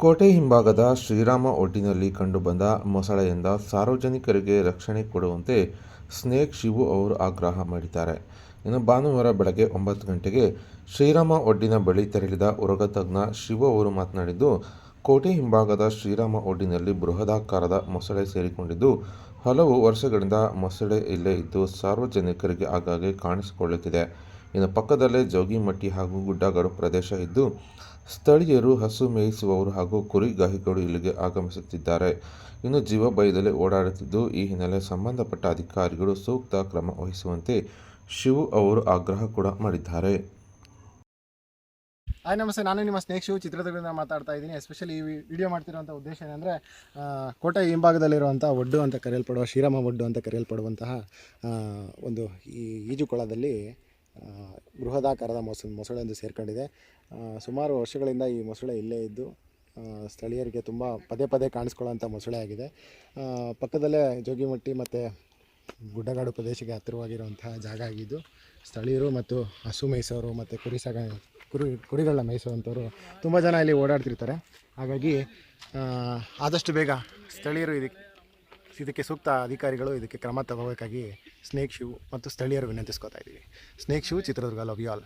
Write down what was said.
ಕೋಟೆ ಹಿಂಭಾಗದ ಶ್ರೀರಾಮ ಒಡ್ಡಿನಲ್ಲಿ ಕಂಡುಬಂದ ಮೊಸಳೆಯಿಂದ ಸಾರ್ವಜನಿಕರಿಗೆ ರಕ್ಷಣೆ ಕೊಡುವಂತೆ ಸ್ನೇಕ್ ಶಿವು ಅವರು ಆಗ್ರಹ ಮಾಡಿದ್ದಾರೆ. ಇನ್ನು ಭಾನುವಾರ ಬೆಳಗ್ಗೆ ಒಂಬತ್ತು ಗಂಟೆಗೆ ಶ್ರೀರಾಮ ಒಡ್ಡಿನ ಬಳಿ ತೆರಳಿದ ಉರಗ ತಜ್ಞ ಶಿವು ಅವರು ಮಾತನಾಡಿದ್ದು, ಕೋಟೆ ಹಿಂಭಾಗದ ಶ್ರೀರಾಮ ಒಡ್ಡಿನಲ್ಲಿ ಬೃಹದಾಕಾರದ ಮೊಸಳೆ ಸೇರಿಕೊಂಡಿದ್ದು, ಹಲವು ವರ್ಷಗಳಿಂದ ಮೊಸಳೆ ಇಲ್ಲೇ ಇದ್ದು ಸಾರ್ವಜನಿಕರಿಗೆ ಆಗಾಗ್ಗೆ ಕಾಣಿಸಿಕೊಳ್ಳುತ್ತಿದೆ. ಇನ್ನು ಪಕ್ಕದಲ್ಲೇ ಜೋಗಿಮಟ್ಟಿ ಹಾಗೂ ಗುಡ್ಡಗಾಡು ಪ್ರದೇಶ ಇದ್ದು, ಸ್ಥಳೀಯರು ಹಸು ಮೇಯಿಸುವವರು ಹಾಗೂ ಕುರಿಗಾಹಿಗಳು ಇಲ್ಲಿಗೆ ಆಗಮಿಸುತ್ತಿದ್ದಾರೆ. ಇನ್ನು ಜೀವ ಭಯದಲ್ಲಿ ಓಡಾಡುತ್ತಿದ್ದು, ಈ ಹಿನ್ನೆಲೆ ಸಂಬಂಧಪಟ್ಟ ಅಧಿಕಾರಿಗಳು ಸೂಕ್ತ ಕ್ರಮ ವಹಿಸುವಂತೆ ಶಿವು ಅವರು ಆಗ್ರಹ ಕೂಡ ಮಾಡಿದ್ದಾರೆ. ಹಾಯ್, ನಮಸ್ತೆ. ನಾನು ನಿಮ್ಮ ಸ್ನೇಹ ಶಿವ. ಚಿತ್ರದುರ್ಗದಿಂದ ಮಾತಾಡ್ತಾ ಇದ್ದೀನಿ. ಎಸ್ಪೆಷಲಿ ಈ ವಿಡಿಯೋ ಮಾಡ್ತಿರುವಂಥ ಉದ್ದೇಶ ಏನಂದರೆ ಕೋಟೆ ಹಿಂಭಾಗದಲ್ಲಿರುವಂಥ ಒಡ್ಡು ಅಂತ ಕರೆಯಲ್ಪಡುವ, ಶ್ರೀರಾಮ ಒಡ್ಡು ಅಂತ ಕರೆಯಲ್ಪಡುವಂತಹ ಒಂದು ಈ ಈಜುಕೊಳದಲ್ಲಿ ಬೃಹದಾಕಾರದ ಮೊಸ ಮೊಸಳೆ ಸೇರಿಕೊಂಡಿದೆ. ಸೇರ್ಕೊಂಡಿದೆ ಸುಮಾರು ವರ್ಷಗಳಿಂದ ಈ ಮೊಸಳೆ ಇಲ್ಲೇ ಇದ್ದು ಸ್ಥಳೀಯರಿಗೆ ತುಂಬ ಪದೇ ಪದೇ ಕಾಣಿಸ್ಕೊಳ್ಳೋಂಥ ಮೊಸಳೆ ಆಗಿದೆ. ಪಕ್ಕದಲ್ಲೇ ಜೋಗಿಮಟ್ಟಿ ಮತ್ತು ಗುಡ್ಡಗಾಡು ಪ್ರದೇಶಕ್ಕೆ ಹತ್ತಿರವಾಗಿರುವಂತಹ ಜಾಗ ಆಗಿದ್ದು, ಸ್ಥಳೀಯರು ಮತ್ತು ಹಸು ಮೇಯಿಸೋರು ಮತ್ತು ಕುರಿ ಸಾಗ, ಕುರಿ ಕುರಿಗಳನ್ನ ಮೇಯಿಸುವಂಥವ್ರು ತುಂಬ ಜನ ಇಲ್ಲಿ ಓಡಾಡ್ತಿರ್ತಾರೆ. ಹಾಗಾಗಿ ಆದಷ್ಟು ಬೇಗ ಸ್ಥಳೀಯರು ಇದಕ್ಕೆ ಇದಕ್ಕೆ ಸೂಕ್ತ ಅಧಿಕಾರಿಗಳು ಇದಕ್ಕೆ ಕ್ರಮ ತಗೋಬೇಕಾಗಿ ಸ್ನೇಕ್ ಶೂ ಮತ್ತು ಸ್ಥಳೀಯರು ವಿನಂತಿಸ್ಕೊತಾ ಇದ್ದೀವಿ. Snake shoe Chitradurga love you all